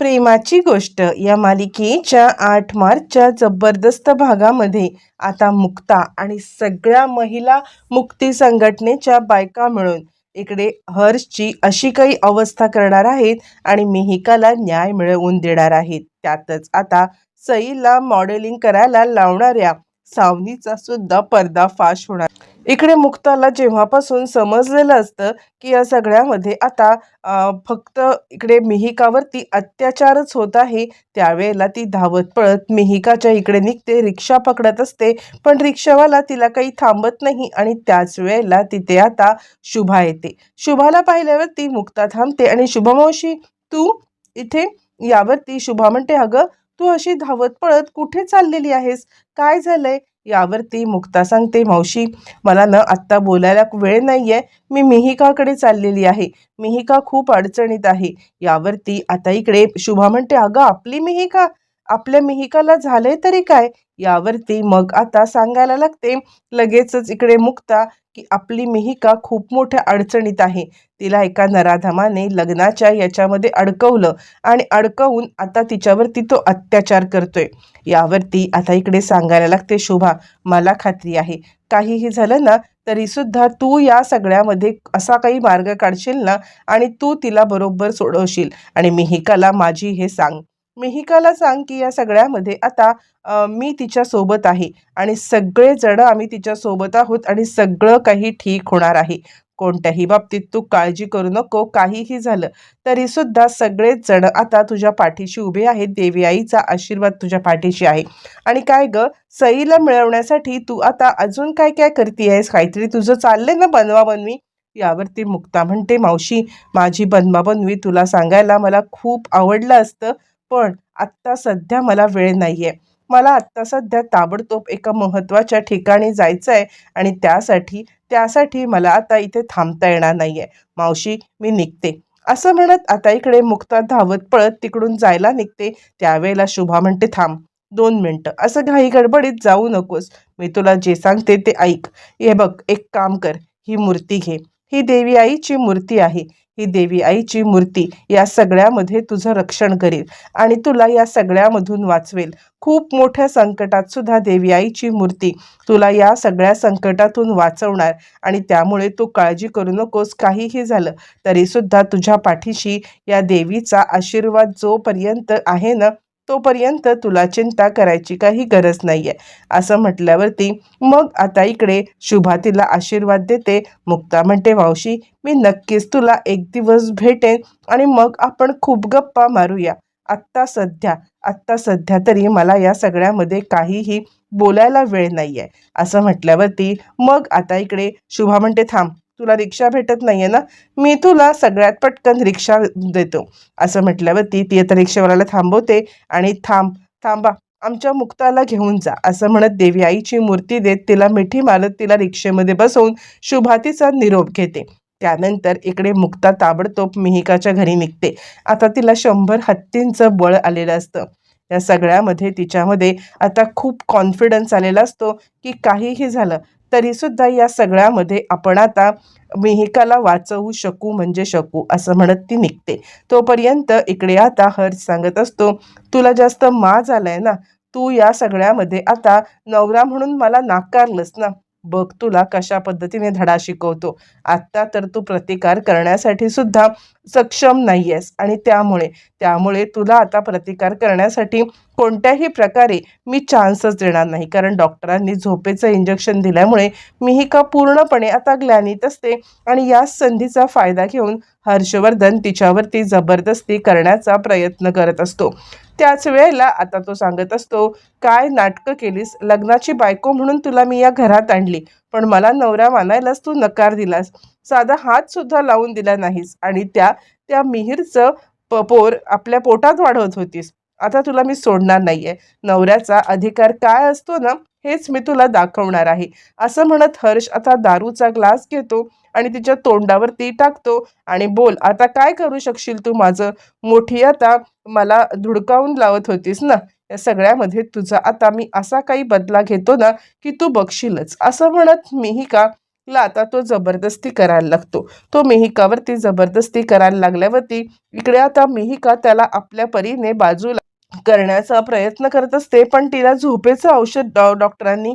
प्रेमाची गोष्ट. या मालिकेच्या आठ मार्चच्या जबरदस्त भागामध्ये आता मुक्ता आणि सगळ्या महिला मुक्ती संघटनेच्या बायका मिळून इकडे हर्षची अशी काही अवस्था करणार आहेत आणि मिहिकाला न्याय मिळवून देणार आहेत. त्यातच आता सईला मॉडेलिंग करायला लावणाऱ्या सावनीचा सुद्धा पर्दाफाश होणार. इकडे मुक्ताला जेव्हापासून समजलेलं असतं की या सगळ्यामध्ये आता फक्त इकडे मिहिकावरती अत्याचारच होत आहे त्यावेळेला ती धावत पळत मिहिकाच्या इकडे निघते रिक्षा पकडत असते पण रिक्षावाला तिला काही थांबत नाही आणि त्याच वेळेला तिथे आता शुभा येते. शुभाला पाहिल्यावरती मुक्ता थांबते आणि शुभमावशी तू इथे यावरती. शुभा म्हणते अगं तू अशी धावत पळत कुठे चाललेली आहेस? काय झालंय? यावरती मुक्ता सांगते मावशी मला न आत्ता बोलायला वेळ नाहीये. मी मिहिकाकडे चाललेली आहे. मिहिका खूप अडचणीत आहे. यावरती आता इकडे शुभा म्हणते अगं आपली मिहिका आपल्या मिहिकाला झालंय तरी काय? यावरती मग आता सांगायला लागते. लगेचच इकडे मुक्ता की आपली मिहिका खूप मोठ्या अडचणीत आहे. तिला एका नराधमाने लग्नाच्या याच्यामध्ये अडकवलं आणि अडकवून आता तिच्यावरती तो अत्याचार करतोय. यावरती आता इकडे सांगायला लागते शोभा मला खात्री आहे. काहीही झालं ना तरीसुद्धा तू या सगळ्यामध्ये असा काही मार्ग काढशील ना आणि तू तिला बरोबर सोडवशील आणि मिहिकाला माझी हे सांग. मिहिकाला सांग की या सगळ्यामध्ये आता मी तिच्या सोबत आहे आणि सगळेजण आम्ही तिच्या सोबत आहोत आणि सगळं काही ठीक होणार आहे. कोणत्याही बाबतीत तू काळजी करू नको काहीही झालं तरी सुद्धा सगळेच जण आता तुझ्या पाठीशी उभे आहेत. देवी आईचा आशीर्वाद तुझ्या पाठीशी आहे. आणि काय ग सईला मिळवण्यासाठी तू आता अजून काय काय करते काहीतरी तुझं चाललंय ना बनवा बनवी? यावरती मुक्ता म्हणते मावशी माझी बनवा बनवी तुला सांगायला मला खूप आवडलं असतं. पण आत्ता सध्या मला वेळ नाही आहे मला आत्ता सध्या ताबडतोब एका महत्त्वाच्या ठिकाणी जायचं आहे आणि त्यासाठी त्यासाठी मला आता इथे थांबता येणार नाही आहे मावशी मी निघते. असं म्हणत आता इकडे मुक्ता धावत पळत तिकडून जायला निघते. त्यावेळेला शुभा म्हणते थांब दोन मिनटं. असं घाई गडबडीत जाऊ नकोस. मी तुला जे सांगते ते ऐक. हे बघ एक काम कर. ही मूर्ती घे. ही देवी आईची मूर्ती आहे. ही देवी आईची मूर्ती या सगळ्यामध्ये तुझं रक्षण करेल आणि तुला या सगळ्यामधून वाचवेल. खूप मोठ्या संकटात सुद्धा देवी आईची मूर्ती तुला या सगळ्या संकटातून वाचवणार आणि त्यामुळे तू काळजी करू नकोस. काहीही झालं तरीसुद्धा तुझ्या पाठीशी या देवीचा आशीर्वाद जोपर्यंत आहे ना तोपर्यंत तुला चिंता करायची काही गरज नाही आहे असं म्हटल्यावरती मग आता इकडे शुभा तिला आशीर्वाद देते. मुक्ता म्हणते मावशी मी नक्कीच तुला एक दिवस भेटेन आणि मग आपण खूप गप्पा मारूया. आत्ता सध्या आत्ता सध्या तरी मला या सगळ्यामध्ये काहीही बोलायला वेळ नाही आहे असं म्हटल्यावरती मग आता इकडे शुभा म्हणते थांब तुला रिक्षा भेटत नाहीये ना मी तुला सगळ्यात पटकन रिक्षा देतो. असं म्हटल्यावरती ती आता रिक्षावाल्याला थांबवते आणि थांब थांबा आमच्या मुक्ताला घेऊन जा असं म्हणत देवी आईची मूर्ती देत तिला मिठी मारत तिला रिक्षेमध्ये बसवून शुभातीचा निरोप घेते. त्यानंतर इकडे मुक्ता ताबडतोब मिहिकाच्या घरी निघते. आता तिला शंभर हत्तींचं बळ आलेलं असतं. या सगळ्यामध्ये तिच्यामध्ये आता खूप कॉन्फिडन्स आलेला असतो की काहीही झालं तरीसुद्धा या सगळ्यामध्ये आपण आता मिहिकाला वाचवू शकू म्हणजे शकू असं म्हणत ती निघते. तोपर्यंत इकडे आता हर्ष सांगत असतो तुला जास्त माज आलाय ना तू या सगळ्यामध्ये आता नवरा म्हणून मला नाकारलंस ना बघ तुला कशा पद्धतीने धडा शिकवतो. आत्ता तर तू प्रतिकार करण्यासाठी सुद्धा सक्षम नाही आहेस आणि त्यामुळे त्यामुळे तुला आता प्रतिकार करण्यासाठी कोणत्याही प्रकारे मी चान्सच देणार नाही. कारण डॉक्टरांनी झोपेचं इंजेक्शन दिल्यामुळे मिहिका पूर्णपणे आता ग्लानीत असते आणि या संधीचा फायदा घेऊन हर्षवर्धन तिच्यावरती जबरदस्ती करण्याचा प्रयत्न करत असतो. त्याच वेळेला आता तो सांगत असतो काय नाटकं केलीस? लग्नाची बायको म्हणून तुला मी या घरात आणली पण मला नवरा मानायलाच तू नकार दिलास. साधा हात सुद्धा लावून दिला नाहीस आणि त्या त्या मिहीरचं प पोर आपल्या पोटात वाढवत होतीस. आता तुला मी सोडणार नाहीये. नवऱ्याचा अधिकार काय असतो ना हेच मी तुला दाखवणार आहे. असं म्हणत हर्ष आता दारूचा ग्लास घेतो आणि तिच्या तोंडावरती टाकतो आणि बोल आता काय करू शकशील तू माझं? मोठी आता मला धुडकावून लावत होतीस ना? या सगळ्यामध्ये तुझा आता मी असा काही बदला घेतो ना की तू बघशीलच. असं म्हणत मीही का ला आता तो जबरदस्ती करायला लागतो. तो मिहिकावरती जबरदस्ती करायला लागल्यावरती इकडे आता मिहिका त्याला आपल्या परीने बाजूला करण्याचा प्रयत्न करत असते पण तिला झोपेचं औषध डॉ डॉक्टरांनी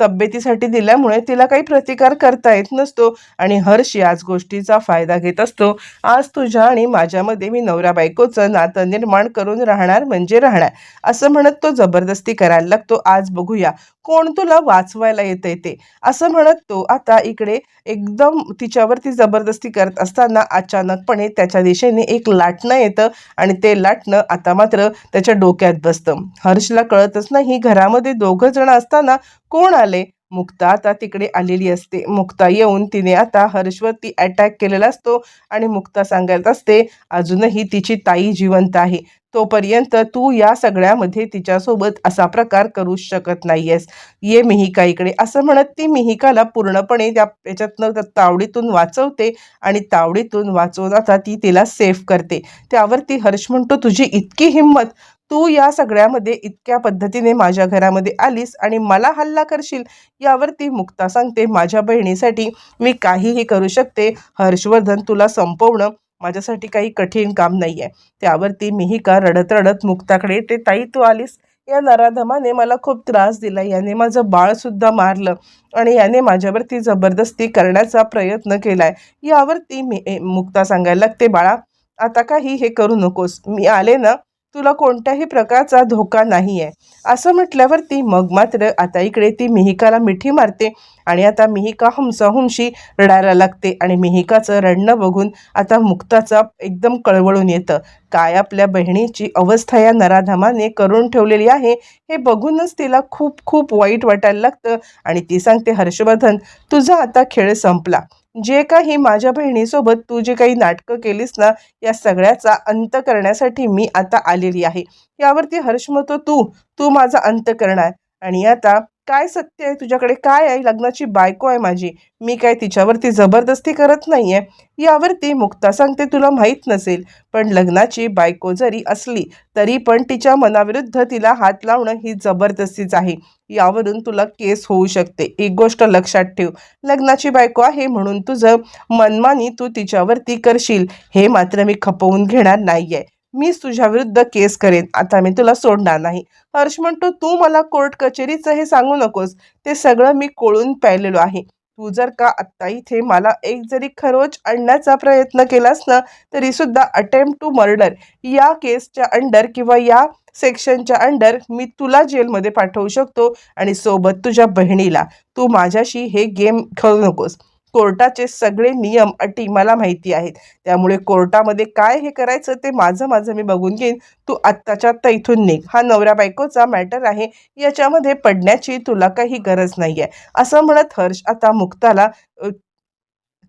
तब्येतीसाठी दिल्यामुळे तिला काही प्रतिकार करता येत नसतो आणि हर्ष याच गोष्टीचा फायदा घेत असतो. आज तुझ्या आणि माझ्यामध्ये मी नवरा बायकोचं नातं निर्माण करून राहणार म्हणजे राहणार. असं म्हणत तो जबरदस्ती करायला लागतो. आज बघूया कोण तुला वाचवायला येतंय ते. असं म्हणत तो आता इकडे एकदम तिच्यावरती जबरदस्ती करत असताना अचानकपणे त्याच्या दिशेने एक लाटणं येतं आणि ते लाटणं आता मात्र त्याच्या डोक्यात बसतं. हर्षला कळतच नाही घरामध्ये दोघं जण असताना कोण आले मुक्ता आता तिकडे आलेली असते. मुक्ता येऊन तिने आता हर्षवरती अटॅक केलेला असतो आणि मुक्ता सांगत असते अजूनही तिची ताई जिवंत आहे. तोपर्यंत तू या सगळ्यामध्ये तिच्यासोबत असा प्रकार करू शकत नाहीयेस. ये मिहिका इकडे. असं म्हणत ती मिहिकाला पूर्णपणे त्या याच्यातनं त्या तावडीतून वाचवते आणि तावडीतून वाचवून आता ती तिला सेफ करते. त्यावरती हर्ष म्हणतो तुझी इतकी हिंमत तू या सगळ्यामध्ये इतक्या पद्धतीने माझ्या घरामध्ये आलीस आणि मला हल्ला करशील यावरती मुक्ता सांगते माझ्या बहिणीसाठी मी काहीही करू शकते. हर्षवर्धन तुला संपवणं माझ्यासाठी काही कठीण काम नाही आहे त्यावरती मिहिका रडत रडत मुक्ताकडे ते ताई तू आलीस? या नराधमाने मला खूप त्रास दिला. याने माझं बाळसुद्धा मारलं आणि याने माझ्यावरती जबरदस्ती करण्याचा प्रयत्न केलाय. यावरती मी मुक्ता सांगायला लागते बाळा आता काही हे करू नकोस. मी आले ना तुला कोणत्याही प्रकारचा धोका नाही आहे असं म्हटल्यावरती मग मात्र आता इकडे ती मिहिकाला मिठी मारते आणि आता मिहिका हमसाहुमशी रडायला लागते आणि मिहिकाचं रडणं बघून आता मुक्ताचा एकदम कळवळून येतं. काय आपल्या बहिणीची अवस्था या नराधमाने करून ठेवलेली आहे हे बघूनच तिला खूप खूप वाईट वाटायला लागतं आणि ती सांगते हर्षवर्धन तुझा आता खेळ संपला. जे काही माझ्या बहिणीसोबत तू जे काही नाटकं केलीस ना या सगळ्याचा अंत करण्यासाठी मी आता आलेली आहे. यावरती हर्ष म्हणतो तू तू माझा अंत करणार. आणि आता काय सत्य आहे? तुझ्याकडे काय आहे? लग्नाची बायको आहे माझी. मी काय तिच्यावरती जबरदस्ती करत नाही आहे यावरती मुक्ता सांगते तुला माहीत नसेल. पण लग्नाची बायको जरी असली तरी पण तिच्या मनाविरुद्ध तिला हात लावणं ही जबरदस्तीच आहे. यावरून तुला केस होऊ शकते. एक गोष्ट लक्षात ठेव. लग्नाची बायको आहे म्हणून तुझं मनमानी तू तिच्यावरती करशील. हे मात्र मी खपवून घेणार नाही आहे मीच तुझ्याविरुद्ध केस करेन. आता मी तुला सोडणार नाही. हर्ष म्हणतो तू मला कोर्ट कचेरीचं हे सांगू नकोस. ते सगळं मी कोळून पाहिलेलो आहे. तू जर का आत्ता इथे मला एक जरी खरोच आणण्याचा प्रयत्न केलास ना तरी सुद्धा अटेम्प्ट टू मर्डर या केसच्या अंडर किंवा या सेक्शनच्या अंडर मी तुला जेलमध्ये पाठवू शकतो आणि सोबत तुझ्या बहिणीला. तू माझ्याशी हे गेम खेळू नकोस. कोर्टाचे सगळे नियम अटी मला माहिती आहेत. त्यामुळे कोर्टामध्ये काय हे करायचं ते माझं माझं मी बघून घेईन. तू आत्ताच्या आत्ता इथून निघ. हा नवऱ्या बायकोचा मॅटर आहे. याच्यामध्ये पडण्याची तुला काही गरज नाही आहे असं म्हणत हर्ष आता मुक्ताला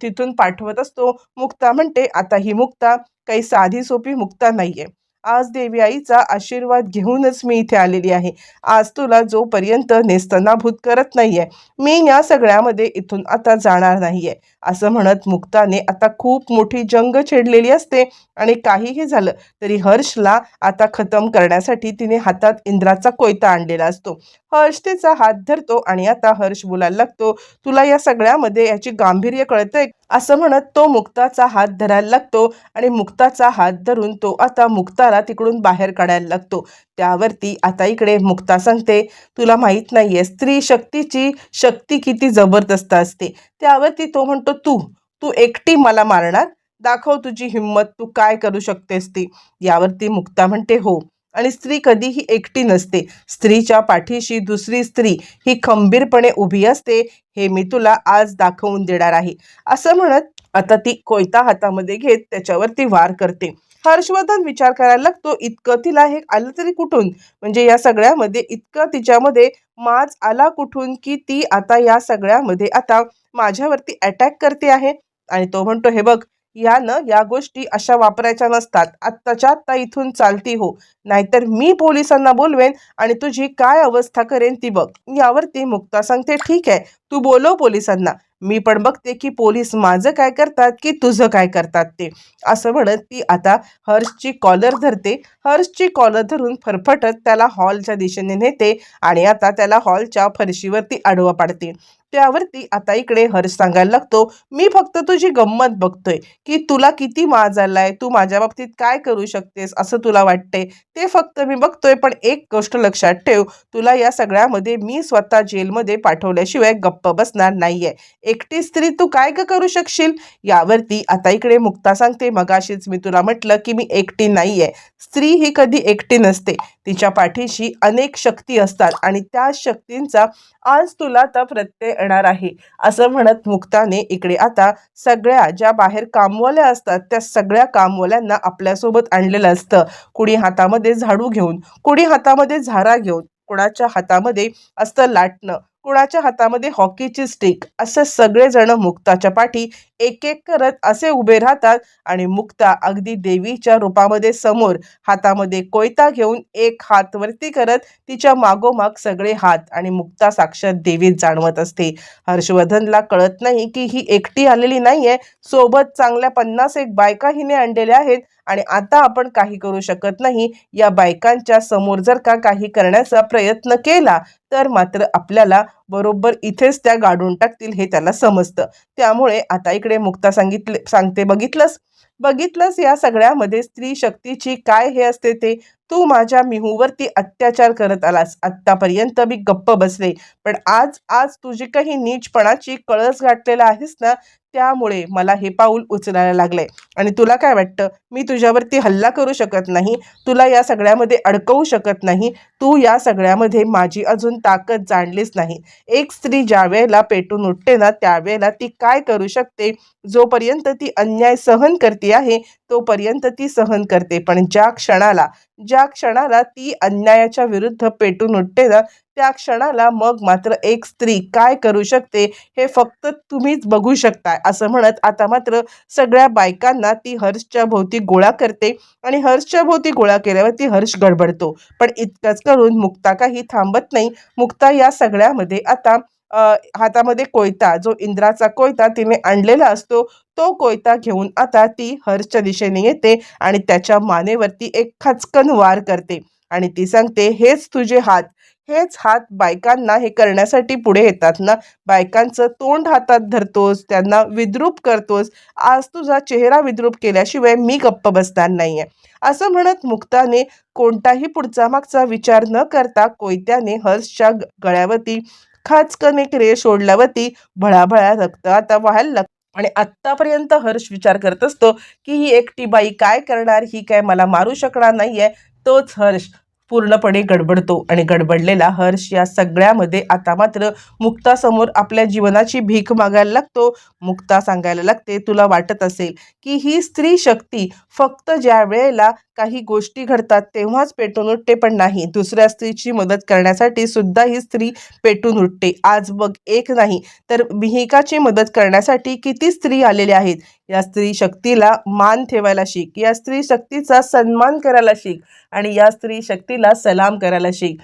तिथून पाठवत असतो. मुक्ता म्हणते आता ही मुक्ता काही साधी सोपी मुक्ता नाहीये. आज देवी आईचा आशीर्वाद घेऊनच मी इथे आलेली आहे. आज तुला जोपर्यंत नेस्तनाभूत करत नाहीये मी या सगळ्यामध्ये इथून आता जाणार नाहीये. असं म्हणत मुक्ताने आता खूप मोठी जंग छेडलेली असते आणि काहीही झालं तरी हर्षला आता खतम करण्यासाठी तिने हातात इंद्राचा कोयता आणलेला असतो. हर्ष तिचा हात धरतो आणि आता हर्ष बोलायला लागतो तुला या सगळ्यामध्ये याची गांभीर्य कळतंय असं म्हणत तो मुक्ताचा हात धरायला लागतो आणि मुक्ताचा हात धरून तो आता मुक्ताला तिकडून बाहेर काढायला लागतो. त्यावरती आता इकडे मुक्ता सांगते तुला माहीत नाहीये स्त्री शक्तीची शक्ती किती जबरदस्त असते. त्यावरती तो म्हणतो तू तू एकटी मला मारणार? दाखव तुझी हिंमत तू काय करू शकतेस ती? यावरती मुक्ता म्हणते हो आणि स्त्री कधीही एकटी नसते. स्त्रीच्या पाठीशी दुसरी स्त्री ही खंबीरपणे उभी असते हे मी तुला आज दाखवून देणार आहे. असं म्हणत आता ती कोयता हातामध्ये घेत त्याच्यावरती वार करते. हर्षवर्धन विचार करायला लागतो इतकं तिला हे आलं तरी कुठून? म्हणजे या सगळ्यामध्ये इतकं तिच्यामध्ये माज आला कुठून की ती आता या सगळ्यामध्ये आता माझ्यावरती अटॅक करते आहे? आणि तो म्हणतो हे बघ यानं या गोष्टी अशा वापरायच्या नसतात. आत्ताच्या आत्ता इथून चालती हो. नाहीतर मी पोलिसांना बोलवेन आणि तुझी काय अवस्था करेन ती बघ. यावरती मुक्ता सांगते ठीक आहे तू बोलव पोलिसांना. मी पण बघते की पोलीस माझं काय करतात की तुझं काय करतात ते. असं म्हणत ती आता हर्षची कॉलर धरते. हर्षची कॉलर धरून फरफटत त्याला हॉलच्या दिशेने नेते आणि आता त्याला हॉलच्या फरशीवरती आडवं पाडते. त्यावरती आता इकडे हर्ष सांगायला लागतो मी फक्त तुझी गंमत बघतोय की तुला किती माज आलाय? तू माझ्या बाबतीत काय करू शकतेस असं तुला वाटते ते फक्त मी बघतोय पण एक गोष्ट लक्षात ठेव तुला या सगळ्यामध्ये मी स्वतः जेलमध्ये पाठवल्याशिवाय गप्प बसणार नाहीये. एकटी स्त्री तू काय ग करू शकशील? यावरती आता इकडे मुक्ता सांगते मगाशीच मी तुला म्हटलं की मी एकटी नाहीये. स्त्री ही कधी एकटी नसते. तिच्या पाठीशी अनेक शक्ती असतात आणि त्या शक्तींचा आज तुला आता प्रत्यय येणार आहे. असं म्हणत मुक्ताने इकडे आता सगळ्या ज्या बाहेर कामवाल्या असतात त्या सगळ्या कामवाल्यांना आपल्यासोबत आणलेलं असतं. कुणी हातामध्ये झाडू घेऊन कुणी हातामध्ये झारा घेऊन कुणाच्या हातामध्ये असतं लाटणं. कुणाच्या हातामध्ये हॉकीची स्टिक असे सगळेजण मुक्ताच्या पाठी एक एक करत असे उभे राहतात आणि मुक्ता अगदी देवीच्या रूपामध्ये समोर हातामध्ये कोयता घेऊन एक हात वरती करत तिच्या मागोमाग सगळे हात आणि मुक्ता साक्षात देवीत जाणवत असते. हर्षवर्धनला कळत नाही की ही एकटी आलेली नाहीये. सोबत चांगल्या पन्नास एक बायका हिने आणलेल्या आहेत आणि आता आपण काही करू शकत नाही. या बायकांच्या समोर जर का काही करण्याचा प्रयत्न केला तर मात्र आपल्याला बरोबर इथेच त्या गाडून टाकतील हे त्याला समजतं. त्यामुळे आता इकडे मुक्ता सांगितले सांगते बघितलंस? बघितलंस या सगळ्यामध्ये स्त्री शक्तीची काय हे असते ते? तू माझ्या मिहूवरती अत्याचार करत आलास. आत्तापर्यंत मी गप्प बसले. पण आज आज तुझी काही नीचपणाची कळस गाठलेला आहेस ना? त्यामुळे मला हे पाऊल उचलायला लागलंय आणि तुला काय वाटतं? मी तुझ्यावरती हल्ला करू शकत नाही. तुला या सगळ्यामध्ये अडकवू शकत नाही. तू या सगळ्यामध्ये माझी अजून ताकद जाणलीच नाही. एक स्त्री ज्या वेळेला पेटून उठते ना त्यावेळेला ती काय करू शकते? जोपर्यंत ती अन्याय सहन करते आहे तोपर्यंत ती सहन करते. पण ज्या क्षणाला ज्या क्षणाला ती अन्यायाच्या विरुद्ध पेटून उठते ना त्या क्षणाला मग मात्र एक स्त्री काय करू शकते हे फक्त तुम्हीच बघू शकताय असं म्हणत आता मात्र सगळ्या बायकांना ती हर्षच्या भोवती गोळा करते. आणि हर्षच्या भोवती गोळा केल्यावर ती हर्ष गडबडतो. पण इतकंच करून मुक्ता काही थांबत नाही. मुक्ता या सगळ्यामध्ये आता हातामध्ये कोयता जो इंद्राचा कोयता तिने आणलेला असतो तो कोयता घेऊन आता ती हर्षच्या दिशेने येते आणि त्याच्या मानेवरती एक खचकन वार करते आणि ती सांगते हेच तुझे हात. हेच हात बायकांना हे करण्यासाठी पुढे येतात ना? बायकांचं तोंड हातात धरतोस त्यांना विद्रूप करतोस. आज तुझा चेहरा विद्रूप केल्याशिवाय मी गप्प बसणार नाहीये. असं म्हणत मुक्ताने कोणताही पुढचा मागचा विचार न करता कोयत्याने हर्षच्या ग- गळ्यावरती खाचकन एक रेष सोडल्यावरती भळाभळा रक्त आता व्हायला लागतं आणि आत्तापर्यंत हर्ष विचार करत असतो की ही एकटी बाई काय करणार? ही काय मला मारू शकणार नाही आहे तोच हर्ष पूर्णपणे गडबडतो आणि गडबडलेला हर्ष या सगळ्यामध्ये आता मात्र मुक्तासमोर आपल्या जीवनाची भीक मागायला लागतो. मुक्ता सांगायला लागते तुला वाटत असेल की ही स्त्री शक्ती फक्त ज्या वेळेला काही गोष्टी घडतात तेव्हाच पेटून उठते पण नाही. दुसऱ्या स्त्रीची मदत करण्यासाठी सुद्धा ही स्त्री पेटून उठते. आज बघ एक नाही. तर मिहिकाची मदत करण्यासाठी किती स्त्री आलेल्या आहेत? या स्त्री शक्तीला मान ठेवायला शिक. या स्त्री शक्तीचा सन्मान करायला शिक. आणि या स्त्री शक्तीला सलाम करायला शिक.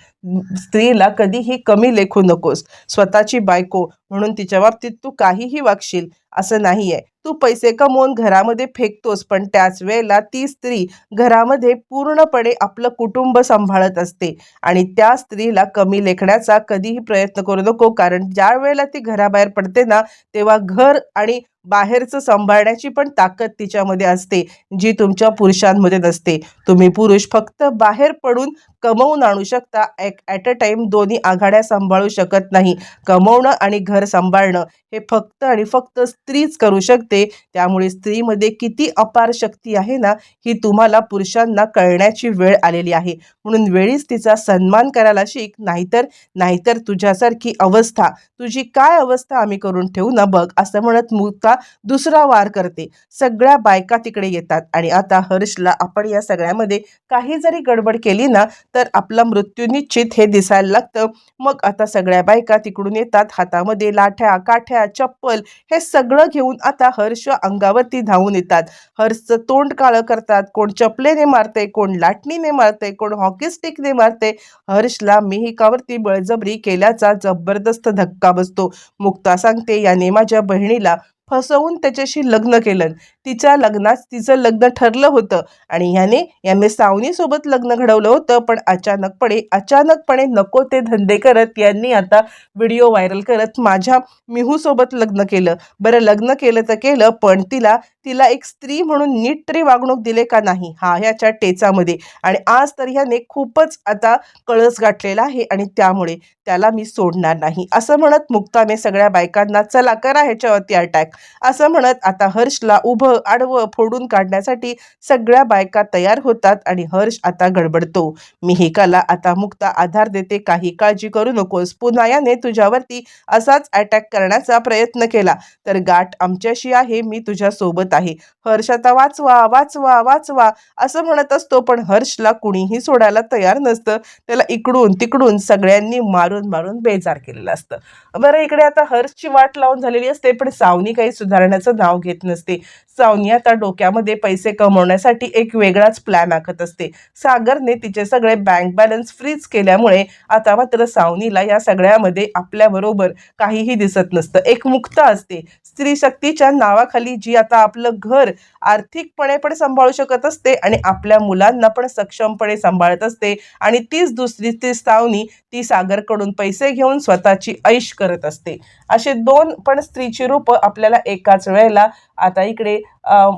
स्त्रीला कधीही कमी लेखू नकोस. स्वतःची बायको म्हणून तिच्या बाबतीत तू काहीही वागशील असं नाही आहे तू पैसे कमवून घरामध्ये फेकतोस पण त्याच वेळेला ती स्त्री घरामध्ये पूर्णपणे आपलं कुटुंब सांभाळत असते आणि त्या स्त्रीला कमी लेखण्याचा कधीही प्रयत्न करू नको. कारण ज्या वेळेला ती घराबाहेर पडते ना तेव्हा घर आणि बाहेरचं सांभाळण्याची पण ताकद तिच्यामध्ये असते जी तुमच्या पुरुषांमध्ये नसते. तुम्ही पुरुष फक्त बाहेर पडून कमवून आणू शकता. एक ॲट अ टाइम दोन्ही आघाड्या सांभाळू शकत नाही. कमवणं आणि घर सांभाळणं हे फक्त आणि फक्त स्त्रीच करू शकते. त्यामुळे स्त्रीमध्ये किती अपार शक्ती आहे ना ही तुम्हाला पुरुषांना कळण्याची वेळ आलेली आहे. म्हणून वेळीच तिचा सन्मान करायला शिक. नाहीतर नाहीतर तुझ्यासारखी अवस्था तुझी काय अवस्था आम्ही करून ठेवू ना बघ असं म्हणत मुक्ता दुसरा वार करते. सगळ्या बायका तिकडे येतात. आणि आता हर्षला आपण या सगळ्यामध्ये काही जरी गडबड केली ना तर आपला मृत्यू निश्चित हे दिसायला लागतं. मग आता सगळ्या बायका तिकडून येतात. हातामध्ये लाठ्या काठ्या चप्पल हे सगळं घेऊन आता हर्ष अंगावरती धावून येतात. हर्षचं तोंड काळं करतात. कोण चपलेने मारते कोण लाटणीने मारते कोण हॉकी स्टिकने मारते हर्षला मिहिकावरती बळजबरी केल्याचा जबरदस्त धक्का बसतो. मुक्ता सांगते याने माझ्या बहिणीला फसवून त्याच्याशी लग्न केलं. तिच्या लग्नात तिचं लग्न ठरलं होतं. आणि ह्याने याने सावनीसोबत लग्न घडवलं होतं. पण अचानकपणे अचानकपणे नको ते धंदे करत यांनी आता व्हिडिओ व्हायरल करत माझ्या मिहूसोबत लग्न केलं. बरं लग्न केलं तर केलं पण तिला तिला एक स्त्री म्हणून नीट तरी वागणूक दिले का नाही? हा ह्याच्या टेचामध्ये. आणि आज तर ह्याने खूपच आता कळस गाठलेला आहे आणि त्यामुळे त्याला मी सोडणार नाही. असं म्हणत मुक्ताने सगळ्या बायकांना चला करा ह्याच्यावरती अटॅक असं म्हणत आता हर्षला उभं आडवं फोडून काढण्यासाठी सगळ्या बायका तयार होतात आणि हर्ष आता गडबडतो. मिहिकाला आता मुक्ता आधार देते काही काळजी करू नकोस. पुन्हा याने तुझ्यावरती असाच अटॅक करण्याचा प्रयत्न केला. तर गाठ आमच्याशी आहे मी तुझ्या सोबत आहे. हर्ष आता वाचवा वाचवा वाचवा असं म्हणत असतो. पण हर्षला कुणीही सोडायला तयार नसतं. त्याला इकडून तिकडून सगळ्यांनी मारून मारून बेजार केलेलं असतं. बरं इकडे आता हर्षची वाट लावून झालेली असते पण सावनी काही सुधारण्याचं नाव घेत नसते. सावनी आता डोक्यामध्ये पैसे कमवण्यासाठी एक वेगळाच प्लॅन आखत असते. सागरने तिचे सगळे बँक बॅलन्स फ्रीज केल्यामुळे आता मात्र सावनीला या सगळ्यामध्ये आपल्याबरोबर काहीही दिसत नसतं. एक मुक्ता असते. स्त्री शक्तीच्या नावाखाली जी आता आपलं घर आर्थिकपणे पण सांभाळू शकत असते आणि आपल्या मुलांना पण सक्षमपणे सांभाळत असते आणि तीच दुसरी ती सावनी ती सागरकडून पैसे घेऊन स्वतःची ऐश करत असते. असे दोन पण स्त्रीची रूपं आपल्याला एकाच वेळेला आता इकडे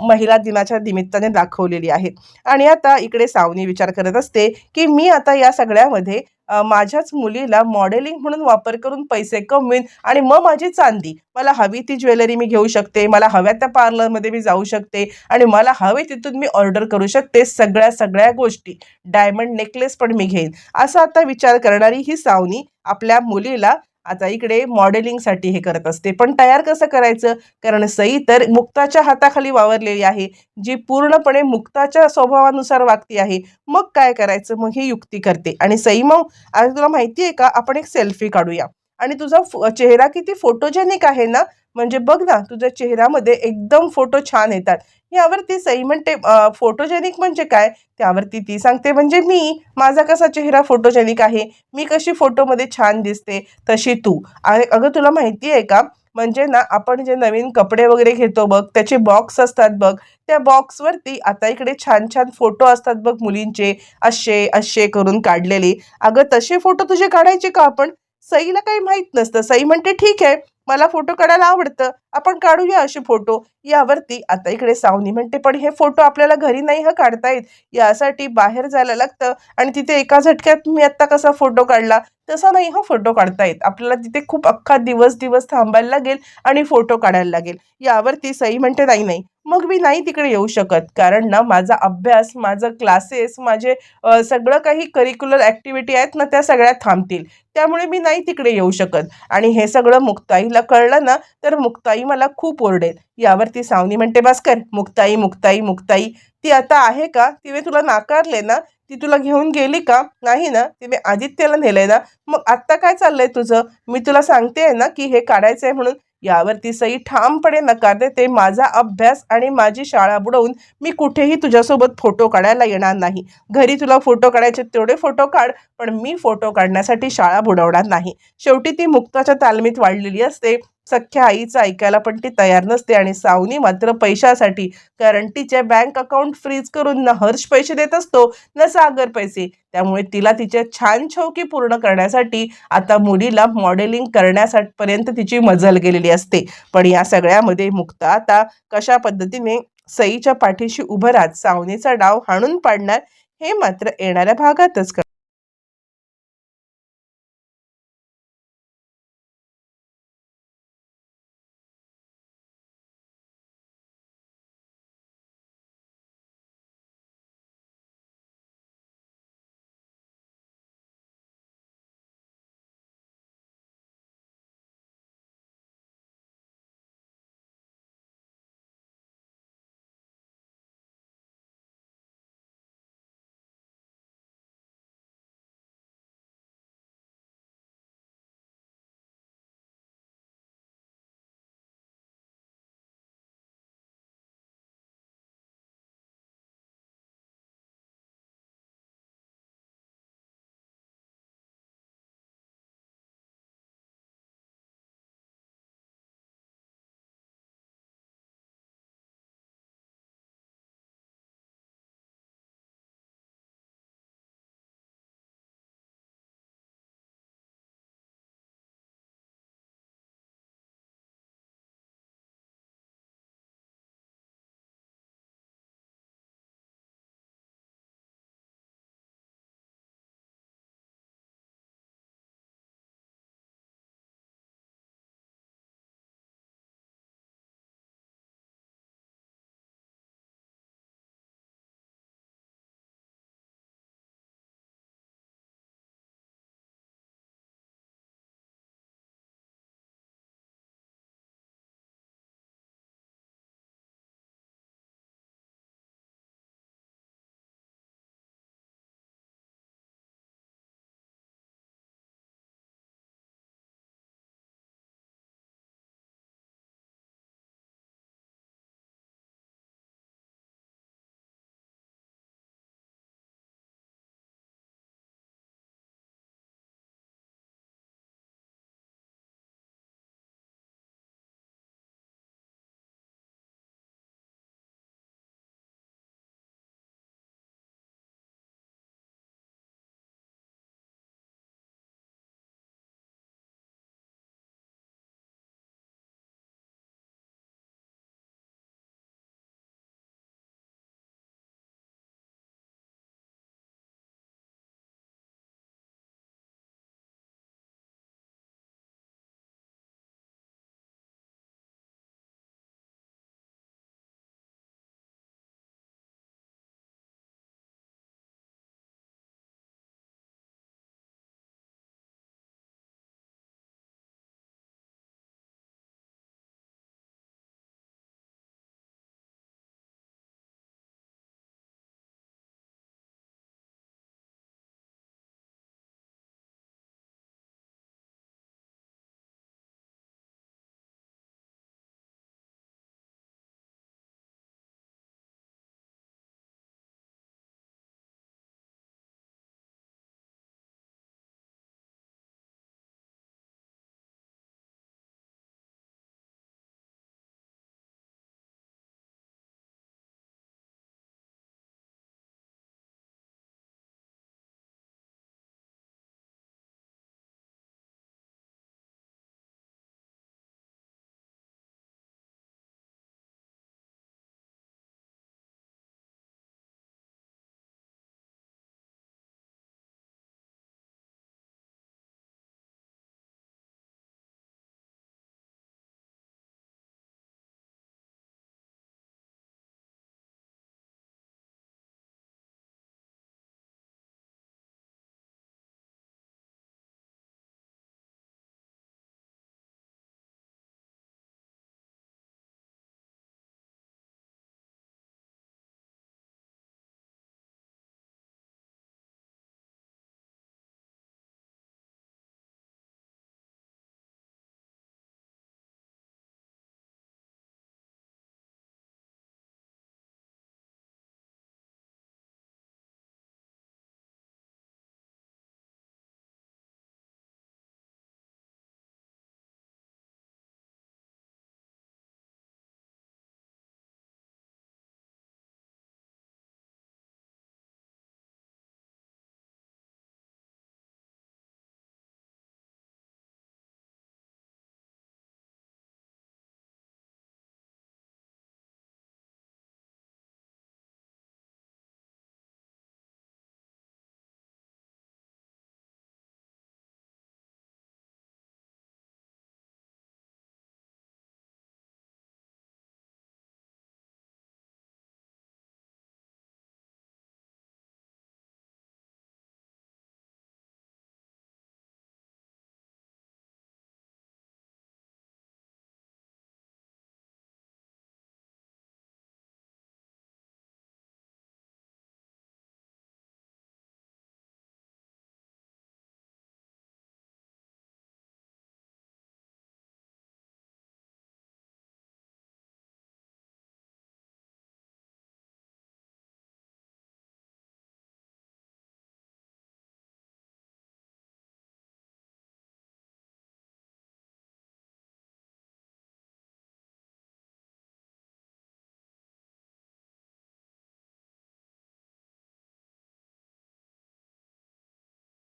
महिला दिनाच्या निमित्ताने दाखवलेली आहे. आणि आता इकडे सावनी विचार करत असते की मी आता या सगळ्यामध्ये माझ्याच मुलीला मॉडेलिंग म्हणून वापर करून पैसे कमवीन आणि मग माझी चांदी. मला हवी ती ज्वेलरी मी घेऊ शकते मला हव्या त्या पार्लरमध्ये मी जाऊ शकते आणि मला हवे तिथून मी ऑर्डर करू शकते सगळ्या सगळ्या गोष्टी. डायमंड नेकलेस पण मी घेईन. असा आता विचार करणारी ही सावनी आपल्या मुलीला आता इकडे मॉडेलिंगसाठी हे करत असते. पण तयार कसं करायचं? कारण सई तर मुक्ताच्या हाताखाली वावरलेली आहे. जी पूर्णपणे मुक्ताच्या स्वभावानुसार वागती आहे. मग काय करायचं? मग ही युक्ती करते. आणि सई मग आज तुला माहिती आहे का? आपण एक सेल्फी काढूया. आणि तुझा चेहरा किती फोटोजेनिक आहे ना? म्हणजे बघ ना तुझ्या चेहऱ्यामध्ये एकदम फोटो छान येतात. यावरती सई म्हणते फोटोजेनिक म्हणजे काय? त्यावरती ती सांगते म्हणजे मी माझा कसा चेहरा फोटोजेनिक आहे? मी कशी फोटोमध्ये छान दिसते? तशी तू. आणि अगं तुला माहिती आहे का? म्हणजे ना आपण जे नवीन कपडे वगैरे घेतो बघ त्याचे बॉक्स असतात बघ. त्या बॉक्सवरती आता इकडे छान छान फोटो असतात बघ मुलींचे असे असे करून काढलेले. अगं तसे फोटो तुझे काढायचे का आपण? सईला काही माहीत नसतं. सई म्हणते ठीक आहे मला फोटो काढायला आवडतं. आपण काढूया असे फोटो. यावरती आता इकडे सावनी म्हणते पण हे फोटो आपल्याला घरी नाही हा काढता येत. यासाठी बाहेर जायला लागतं आणि तिथे एका झटक्यात मी आत्ता कसा फोटो काढला? तसा नाही हा फोटो काढता येत. आपल्याला तिथे खूप अख्खा दिवस दिवस थांबायला लागेल आणि फोटो काढायला लागेल. यावरती सई म्हणते नाही नाही. मग मी नाही तिकडे येऊ शकत. कारण ना माझा अभ्यास माझं क्लासेस माझे सगळं काही करिक्युलर ॲक्टिव्हिटी आहेत ना त्या सगळ्या थांबतील. त्यामुळे मी नाही तिकडे येऊ शकत. आणि हे सगळं मुक्ताईला कळलं ना तर मुक्ताई मला खूप ओरडेल. यावरती सावनी म्हणते भास्कर मुक्ताई मुक्ताई मुक्ताई ती आता आहे का? तिने तुला नाकारले ना? ती तुला घेऊन गेली का? नाही ना? तिने आदित्यला नेलंय ना? मग आत्ता काय चाललंय तुझं? मी तुला सांगते ना की हे काढायचं आहे म्हणून यावरती सई ठामपणे नकार देते. माझा अभ्यास आणि माझी शाळा बुडवून मी कुठेही तुझ्यासोबत फोटो काढायला येणार नाही. घरी तुला फोटो काढायचे तेवढे फोटो काढ पण मी फोटो काढण्यासाठी शाळा बुडवणार नाही. शेवटी ती मुक्ताच्या तालमीत वाढलेली असते. सख्या आईचं ऐकायला पण ती तयार नसते आणि सावनी मात्र पैशासाठी कारण तिचे बँक अकाउंट फ्रीज करून न हर्ष पैसे देत असतो न सागर पैसे. त्यामुळे तिला तिच्या छान छौकी पूर्ण करण्यासाठी आता मुलीला मॉडेलिंग करण्यासाठी पर्यंत तिची मजल गेलेली असते. पण या सगळ्यामध्ये मुक्ता आता कशा पद्धतीने सईच्या पाठीशी उभं राहत सावनीचा डाव हाणून पाडणार हे मात्र येणाऱ्या भागातच कर